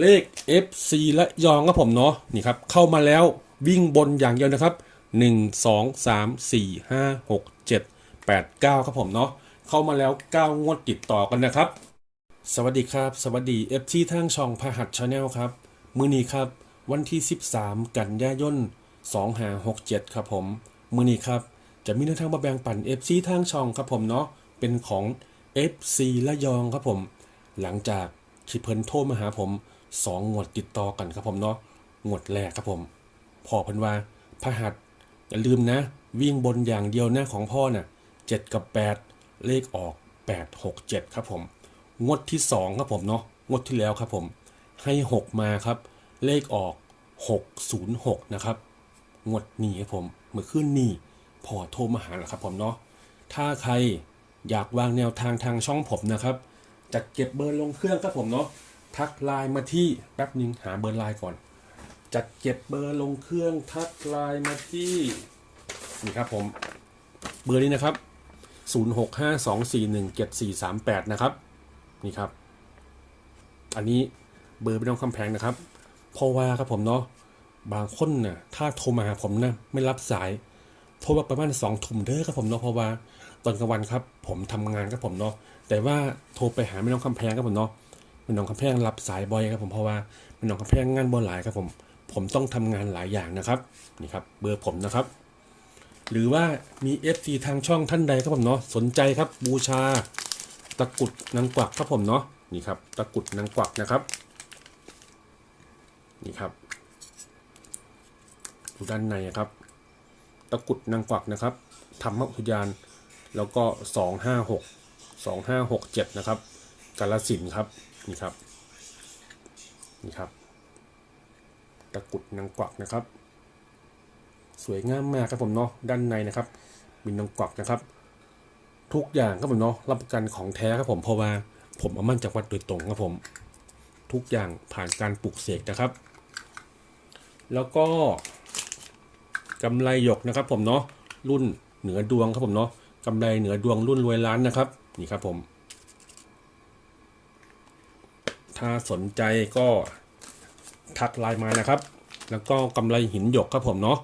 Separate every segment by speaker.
Speaker 1: เลข FC และยองครับผมเนาะนี่ครับเข้ามาแล้ววิ่งบนอย่างเดียวนะครับ 1 2 3 4 5 6 7 8 9 ครับผมเนาะเข้ามาแล้ว 9 งวดติดต่อกันนะครับ สวัสดีครับ สวัสดี FC ทางช่องพหัสชาแนลครับ มือนี้ครับ วันที่ 13 กันยายน2567 ครับผม มือนี้ครับ จะมีแนวทางมาแบ่งปัน FC ทางช่องครับผมเนาะเป็นของ FC และยองครับผม หลังจากที่เพิ่นโทรมาหาผม สองงวดติดต่อกันครับผมเนาะงวดแรกครับผม พ่อเพิ่นว่าพระหัสอย่าลืมนะ วิ่งบนอย่างเดียวนะของพ่อน่ะเจ็ดกับแปดเลขออกแปดหกเจ็ดครับผม งวดที่สองครับผมเนาะงวดที่แล้วครับผม ให้หกมาครับ เลขออกหกศูนย์หกนะครับงวดนี้ครับผมเมื่อคืนนี้พอโทรมาหาแล้วครับผมเนาะถ้าใครอยากวางแนวทางทางช่องผมนะครับจัดเก็บเบอร์ลงเครื่องครับผมเนาะ ทักไลน์มาที่แป๊บหนึงหาเบอร์ไลน์ก่อน จัดเก็บเบอร์ลงเครื่องทักไลน์มาที่นี่ครับผมเบอร์นี้นะครับ 0652417438 นะครับ นี่ครับ อันนี้เบอร์ไม่ต้องคำแพงนะครับเพราะว่าครับผมเนาะบางคนน่ะถ้าโทรมาหาผมนะไม่รับสายโทรมาประมาณสองทุ่มเด้อครับผมเนาะเพราะว่าตอนกลางวันครับ ผมทำงานครับผมเนาะแต่ว่าโทรไปหาไม่ต้องคำแพงครับผมเนาะ ไม่ต้องคำแพงรับสายบ่อยครับผมเพราะว่าไม่ต้องคำแพงงานบ่หลายครับผม ผมต้องทำงานหลายอย่างนะครับนี่ครับเบอร์ผมนะครับ หรือว่ามี FC ทางช่องท่านใดครับผมเนาะสนใจครับบูชาตะกุดนางกวักครับผมเนาะนี่ครับตะกุดนางกวักนะครับนี่ครับดูด้านในครับ ตะกุดนางกวักนะครับธรรมอุทยาน แล้วก็สองห้าหกสองห้าหกเจ็ดนะครับ กาลสินครับนี่ครับนี่ครับ ตะกรุดนางกวักนะครับ สวยงามมากครับผมเนาะด้านในนะครับมีนางกวักนะครับ ทุกอย่างครับผมเนาะรับประกันของแท้ครับผมเพราะว่าผมเอามั่นจากวัดโดยตรงครับผม ทุกอย่างผ่านการปลูกเสกนะครับ แล้วก็กำไรหยกนะครับผมเนาะรุ่นเหนือดวงครับผมเนาะกำไรเหนือดวงรุ่นรวยล้านนะครับ นี่ครับผม ถ้าสนใจก็ทักไลน์มานะครับ แล้วก็กำไรหินหยกครับผมเนาะ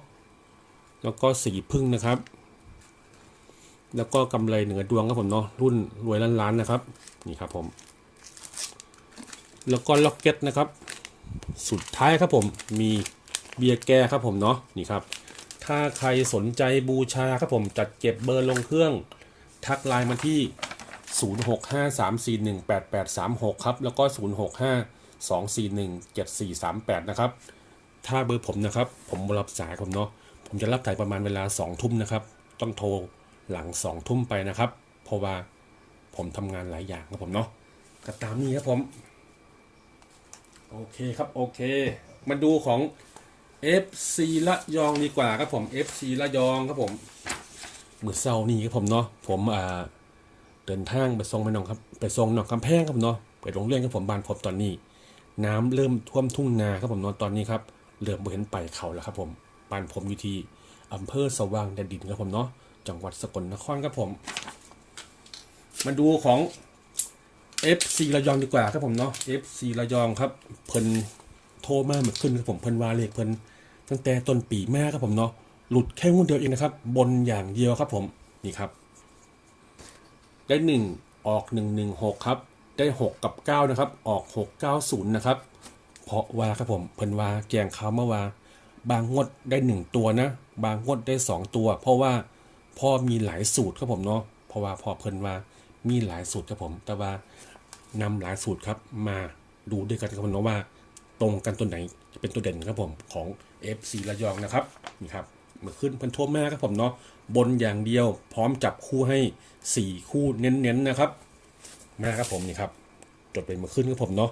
Speaker 1: แล้วก็สีพึ่งนะครับ แล้วก็กำไรเหนือดวงครับผมเนาะรุ่นรวยล้านล้านนะครับ นี่ครับผม แล้วก็ล็อกเก็ตนะครับ สุดท้ายครับผมมีเบียร์แก้ครับผมเนาะนี่ครับ ถ้าใครสนใจบูชาครับผมจัดเก็บเบอร์ลงเครื่อง ทักไลน์มาที่ 0653418836 ครับ แล้วก็ 0652417438 นะครับ ถ้าเบอร์ผมนะครับ ผมรับสายผมเนาะ ผมจะรับสายประมาณเวลา 2 ทุ่มนะครับ ต้องโทรหลัง 2 ทุ่มไปนะครับ เพราะว่าผมทำงานหลายอย่างครับผมเนาะก็ตามนี้ครับผม โอเคครับ โอเค มาดูของ FC ละยองดีกว่าครับผม FC ละยองครับผมมือเศร้านี่ครับผมเนาะ ผมอ่า เดินทางไปส่งไปหนองครับไปส่งหนองคำแพงครับเนาะไปโรงเรียนครับผมบ้านผมตอนนี้ น้ำเริ่มท่วมทุ่งนาครับผมเนาะตอนนี้ครับเริ่มบ่เห็นไปเขาแล้วครับผมบ้านผมอยู่ที่อำเภอสว่างแดนดินครับผมเนาะจังหวัดสกลนครครับผม มาดูของ FC ระยองดีกว่าครับผมเนาะ FC ระยองครับเพิ่นโทรมาเหมือนขึ้นครับผมเพิ่นวาเลขเพิ่นตั้งแต่ต้นปีแม่ครับผมเนาะหลุดแค่งวดเดียวเองนะครับ บนอย่างเดียวครับผมนี่ครับ ได้หนึ่งออกหนึ่งหนึ่งหกครับ ได้หกกับเก้านะครับ ออกหกเก้าศูนย์นะครับ เพราะว่าครับผมเพิ่นว่าแกงเขาเมาว่าบางงวดได้หนึ่งตัวนะ บางงวดได้สองตัว เพราะว่าพ่อมีหลายสูตรครับผมเนาะ เพราะว่าพ่อเพิ่นว่ามีหลายสูตรครับผม แต่ว่านำหลายสูตรครับมาดูด้วยกันครับผมเนาะว่า ตรงกันตัวไหนจะเป็นตัวเด่นครับผมของ FC ระยองนะครับนี่ครับ มือขึ้นพันโทษแม่ครับผมเนาะบนอย่างเดียวพร้อมจับคู่ให้ 4 คู่เน้นๆนะครับแม่ครับผมนี่ครับ จดเป็นมือขึ้นครับผมเนาะ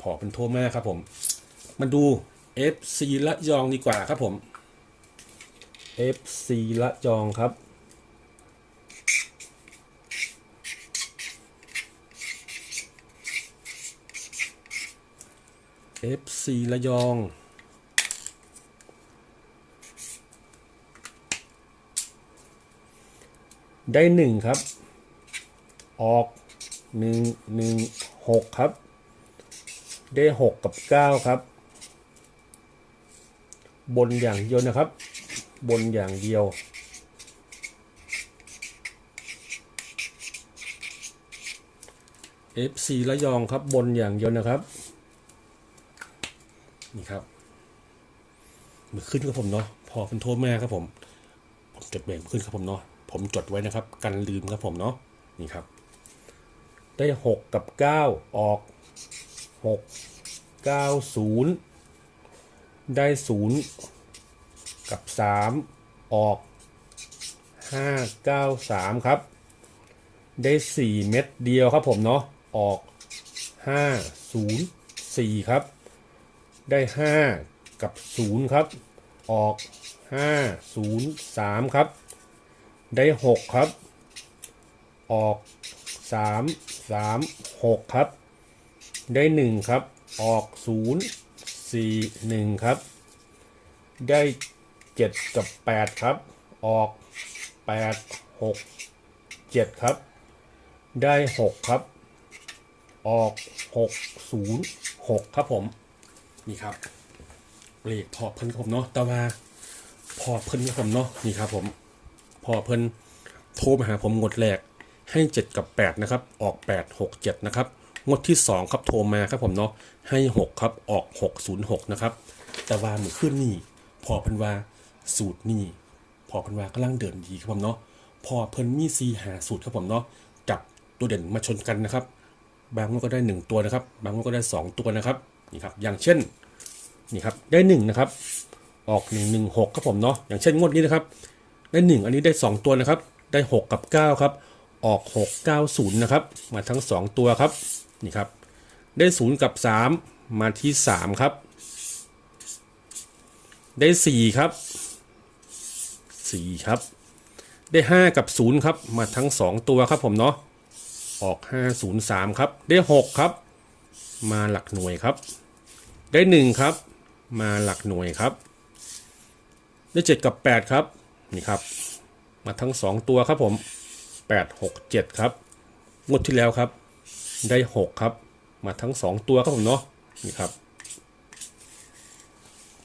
Speaker 1: พอเป็นโทษแม่ครับผม มาดู FC ละยองดีกว่าครับผม FC ละยองครับ FC ระยอง ได้หนึ่งครับ ออกหนึ่งหนึ่งหกครับ ได้หกกับเก้าครับ บนอย่างเดียวนะครับ บนอย่างเดียว FC ระยองครับบนอย่างเดียวนะครับนี่ครับมือขึ้นครับผมเนาะพอเป็นโทษแม่ครับผมผมจดเบรกขึ้นครับผมเนาะ ผมจดไว้นะครับ กันลืมครับผมเนาะนี่ครับ ได้หกกับเก้าออกหกเก้าศูนย์ได้ศูนย์กับสามออกห้าเก้าสามครับ ได้สี่เม็ดเดียวครับผมเนาะออกห้าศูนย์สี่ครับ ได้ห้ากับศูนย์ครับ ออกห้าศูนย์สามครับ ได้หกครับ ออกสามสามหกครับ ได้หนึ่งครับ ออกศูนย์สี่หนึ่งครับ ได้เจ็ดกับแปดครับ ออกแปดหกเจ็ดครับ ได้หกครับ ออกหกศูนย์หกครับผม นี่ครับเลขพอเพิ่นผมเนาะต่ว่าพอเพิ่นผมเนาะนี่ครับผม อเพิ่นโทรมาหาผมงวดแรกให้ 7 กับ 8 นะครับ ออก 8 6 7 นะครับ งวดที่ 2 ครับโทรมาครับผมเนาะให้ 6 ครับออก 606 นะครับ แต่ว่ามือขึ้นนี่พอเพิ่นว่าสูตรนี่พอเพิ่นว่ากำลังเดินดีครับผมเนาะพอเพิ่นมีซีหาสูตรครับผมเนาะจับตัวเด่นมาชนกันนะครับ บางงวดก็ได้ 1 ตัวนะครับ บางงวดก็ได้ 2 ตัวนะครับนี่ครับอย่างเช่นนี่ครับได้1นะครับออก 1 1 6ครับผมเนาะอย่างเช่นงวดนี้นะครับ ได้1 อันนี้ได้ 2 ตัวนะครับ ได้ 6 กับ 9 ครับ ออก 6 9 0 นะครับ มาทั้ง 2 ตัวครับ นี่ครับ ได้ 0 กับ 3 มาที่ 3 ครับ ได้ 4 ครับ 4 ครับ ได้ 5 กับ 0 ครับ มาทั้ง 2 ตัวครับผมเนาะ ออก 5 0 3 ครับ ได้ 6 ครับ มาหลักหน่วยครับ ได้ 1 ครับ มาหลักหน่วยครับ ได้ 7 กับ 8 ครับ นี่ครับ มาทั้ง 2 ตัวครับผม 8 6 7 ครับงวดที่แล้วครับ ได้ 6 ครับ มาทั้ง 2 ตัวครับผมเนาะนี่ครับ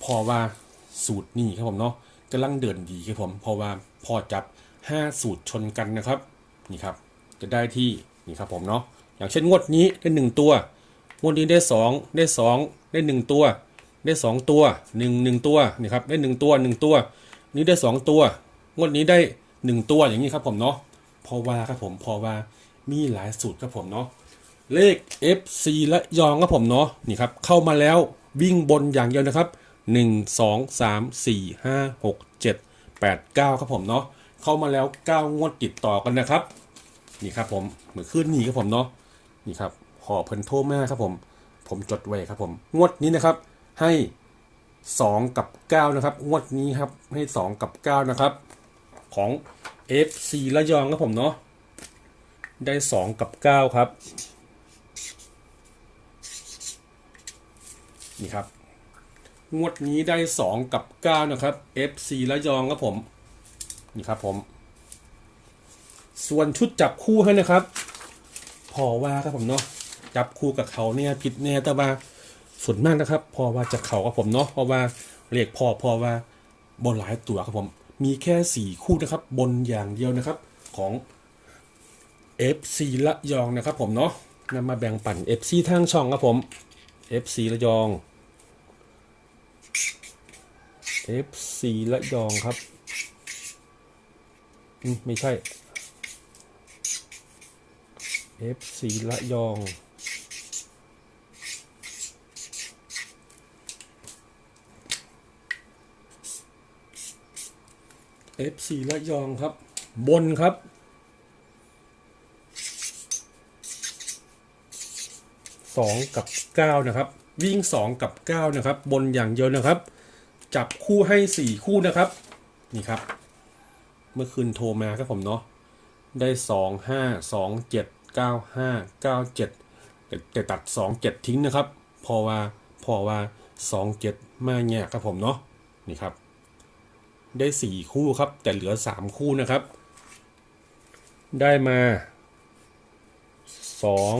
Speaker 1: พอว่าสูตรนี่ครับผมเนาะกำลังเดินดีครับผมเพราะว่าพอจับ 5 สูตรชนกันนะครับนี่ครับ จะได้ที่นี่ครับผมเนาะอย่างเช่นงวดนี้ได้ 1 ตัวงวดนี้ได้ 2 ได้ 2 ได้ 1 ตัว ได้ 2 ตัว 1 1 ตัวนี่ครับได้ 1 ตัว 1 ตัว นี้ได้ 2 ตัว งวดนี้ได้ 1 ตัวอย่างนี้ครับผมเนาะพราะว่าครับผมพราะว่ามีหลายสูตรครับผมเนาะเลข FC และยองครับผมเนาะนี่ครับเข้ามาแล้ววิ่งบนอย่างเดียวนะครับ 1 2 3 4 5 6 7 8 9 ครับผมเนาะเข้ามาแล้ว 9 งวดติดต่อกันนะครับ นี่ครับผมเหมือนขึ้นนี่ครับผมเนาะนี่ครับขอเพิ่นโทรมาครับผม ผมจดไว้ครับผม งวดนี้นะครับให้ 2 กับ 9 นะครับงวดนี้ครับให้ 2 กับ 9 นะครับ ของ FC ระยองครับผมเนาะได้ 2 กับ 9 ครับ นี่ครับ งวดนี้ได้ 2 กับ 9 นะครับ FC ระยองครับผม นี่ครับผม ส่วนชุดจับคู่ให้นะครับ พอว่าครับผมเนาะจับคู่กับเขาเนี่ยผิดแน่แต่ว่า ส่วนมากนะครับ พอว่าจะเข่ากับผมเนาะเพราะว่าเรียกพอพอว่าบนหลายตัวครับผม มีแค่สี่คู่นะครับ บนอย่างเดียวนะครับของ FC ละยองนะครับผมเนาะนำมาแบ่งปัน FC ทางช่องครับผม FC ละยอง FC ละยองครับไม่ใช่ FC ละยอง FC ละยองครับ บนครับ สองกับเก้านะครับ วิ่งสองกับเก้านะครับ บนอย่างเดียวนะครับ จับคู่ให้สี่คู่นะครับ นี่ครับ เมื่อคืนโทรมาครับผมเนาะ ได้สองห้าสองเจ็ดเก้าห้าเก้าเจ็ดแต่ตัดสองเจ็ดทิ้งนะครับ พอว่า พอว่าสองเจ็ดมาแง่ครับผมเนาะ นี่ครับ ได้สี่คู่ครับ แต่เหลือสามคู่นะครับ ได้มาสอง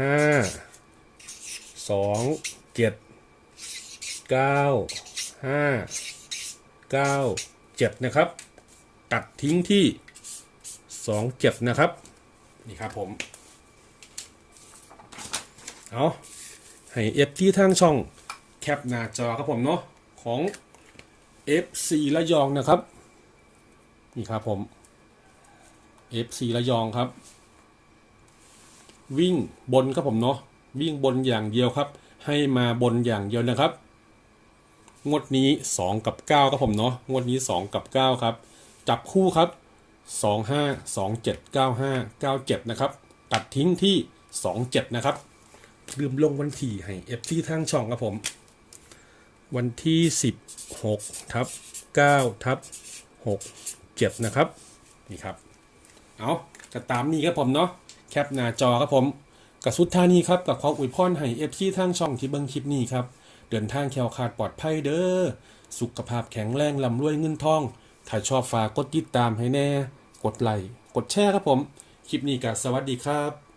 Speaker 1: ห้าสองเจ็ดเก้าห้าเก้าเจ็ดนะครับ ตัดทิ้งที่สองเจ็ดนะครับ นี่ครับผม เอาให้เอฟที่ทางช่องแคปหน้าจอครับผมเนาะของ FC ระยองนะครับ นี่ครับผม FC ระยองครับ วิ่งบนครับผมเนาะวิ่งบนอย่างเดียวครับ ให้มาบนอย่างเดียวนะครับ งวดนี้ 2 กับ 9ครับผมเนาะงวดนี้ 2 กับ 9 ครับ จับคู่ครับ 2 5 2 7 9 5 9 7 นะครับ ตัดทิ้งที่ 2 7 นะครับลืมลงวันที่ให้ F ที่ทางช่องครับผม วันที่ 16ทับ9ทับ6 7 นะครับ นี่ครับ เอาก็ตามนี้ครับผมเนาะแคปหน้าจอครับผมกับสุดท่านี้ครับกับความอวยพรให้เอฟซีทางช่องที่เบิ่งคลิปนี้ครับ เดินทางแคล้วคลาดปลอดภัยเด้อสุขภาพแข็งแรงลำรวยเงินทอง ถ้าชอบฝากกดติดตามให้แน่ กดไลค์กดแชร์ครับผม คลิปนี้ก็สวัสดีครับ